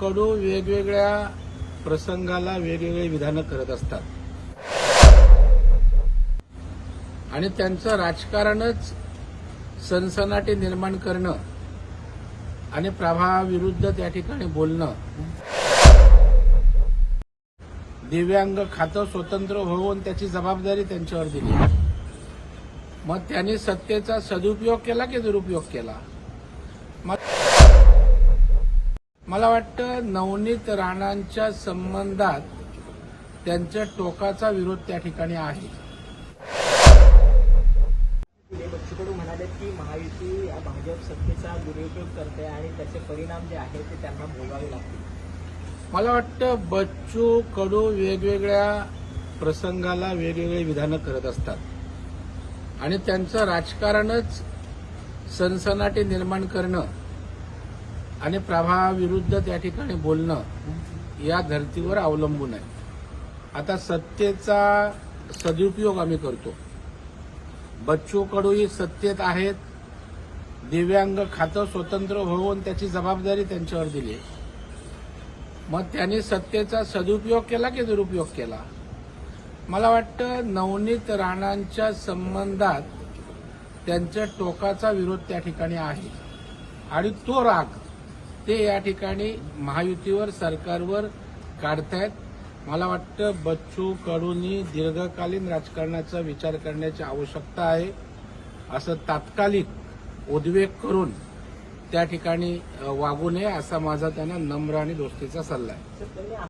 कडू वेगवेगळ्या प्रसंगाला वेगवेगळे विधानं करत असतात. आणि त्यांचं राजकारणच सनसनाटी निर्माण करणं आणि प्रभावाविरुद्ध त्या ठिकाणी बोलणं. दिव्यांग खातं स्वतंत्र होऊन त्याची जबाबदारी त्यांच्यावर दिली. मग त्यांनी सत्तेचा सदुपयोग केला की दुरुपयोग केला? मग मला वाटतं नवनीत राणांच्या संबंधात त्यांच्या टोकाचा विरोध त्या ठिकाणी आहे. म्हणाले की महायुती या भाजप सत्तेचा दुरुपयोग करते आणि त्याचे परिणाम जे आहेत ते त्यांना भोगावे लागतील. मला वाटतं बच्चू कडू वेगवेगळ्या प्रसंगाला वेगवेगळे विधानं करत असतात. आणि त्यांचं राजकारणच सनसनाटी निर्माण करणं आणि प्रभावाविरुद्ध त्या ठिकाणी बोलणं या धर्तीवर अवलंबून आहे. आता सत्तेचा सदुपयोग आम्ही करतो. बच्चू कडूही सत्तेत आहेत. दिव्यांग खातं स्वतंत्र होऊन त्याची जबाबदारी त्यांच्यावर दिली आहे. मग त्यांनी सत्तेचा सदुपयोग केला की दुरुपयोग केला? मला वाटतं नवनीत राणांच्या संबंधात त्यांच्या टोकाचा विरोध त्या ठिकाणी आहे. आणि तो राग ते या ठिकाणी महायुतीवर सरकारवर काढतायत. मला वाटतं बच्चू कडूंनी दीर्घकालीन राजकारणाचा विचार करण्याची आवश्यकता आहे. असं तात्कालिक उद्वेग करून त्या ठिकाणी वागू नये असा माझा त्यांना नम्र आणि दोस्तीचा सल्ला आहे.